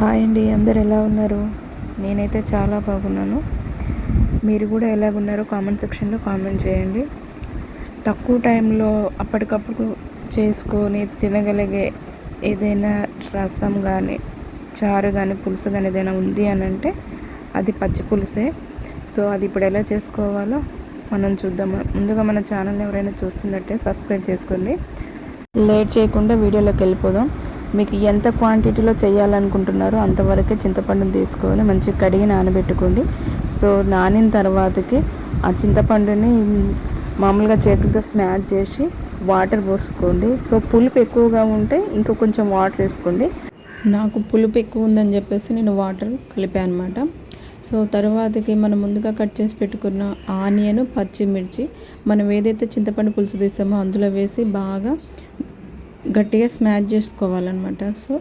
Hi అండి అందరు ఎలా ఉన్నారు? నేనైతే చాలా బాగున్నాను. మీరు కూడా ఎలాగున్నారో కామెంట్ సెక్షన్లో కామెంట్ చేయండి. తక్కువ టైంలో అప్పటికప్పుడు చేసుకొని తినగలిగే ఏదైనా రసం కానీ చారు కానీ పులుసు కానీ ఏదైనా ఉంది అని అంటే అది పచ్చి పులుసే. సో అది ఇప్పుడు ఎలా చేసుకోవాలో మనం చూద్దాం. ముందుగా మన ఛానల్ ఎవరైనా చూస్తున్నట్టే సబ్స్క్రైబ్ చేసుకోండి. లేట్ చేయకుండా వీడియోలోకి వెళ్ళిపోదాం. మీకు ఎంత క్వాంటిటీలో చేయాలనుకుంటున్నారో అంతవరకే చింతపండుని తీసుకొని మంచిగా కడిగి నానబెట్టుకోండి. సో నానిన తర్వాతకి ఆ చింతపండుని మామూలుగా చేతులతో స్మాష్ చేసి వాటర్ పోసుకోండి. సో పులుపు ఎక్కువగా ఉంటే ఇంకా కొంచెం వాటర్ వేసుకోండి. నాకు పులుపు ఎక్కువ ఉందని చెప్పేసి నేను వాటర్ కలిపాను అనమాట సో తర్వాతకి మనం ముందుగా కట్ చేసి పెట్టుకున్న ఆనియన్ పచ్చిమిర్చి మనం ఏదైతే చింతపండు పులుసు తీసామో అందులో వేసి బాగా గట్టిగా స్మాష్ చేసుకోవాలన్నమాట. సో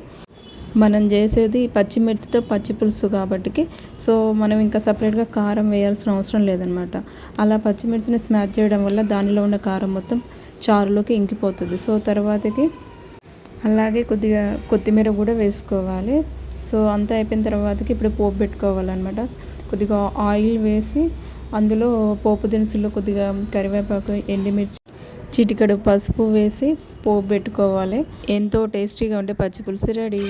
మనం చేసేది పచ్చిమిర్చితో పచ్చి పులుసు కాబట్టికి. సో మనం ఇంకా సపరేట్గా కారం వేయాల్సిన అవసరం లేదనమాట అలా పచ్చిమిర్చిని స్మాష్ చేయడం వల్ల దానిలో ఉన్న కారం మొత్తం చారులోకి ఇంకిపోతుంది. సో తర్వాతకి అలాగే కొద్దిగా కొత్తిమీర కూడా వేసుకోవాలి. సో అంతా అయిపోయిన తర్వాతకి ఇప్పుడు పోపు పెట్టుకోవాలన్నమాట. కొద్దిగా ఆయిల్ వేసి అందులో పోపు దినుసులు కొద్దిగా కరివేపాకు ఎండిమిర్చి చిటికడు పసుపు వేసి పోపు పెట్టుకోవాలి. ఎంతో టేస్టీగా ఉండే పచ్చి పులుసు రెడీ.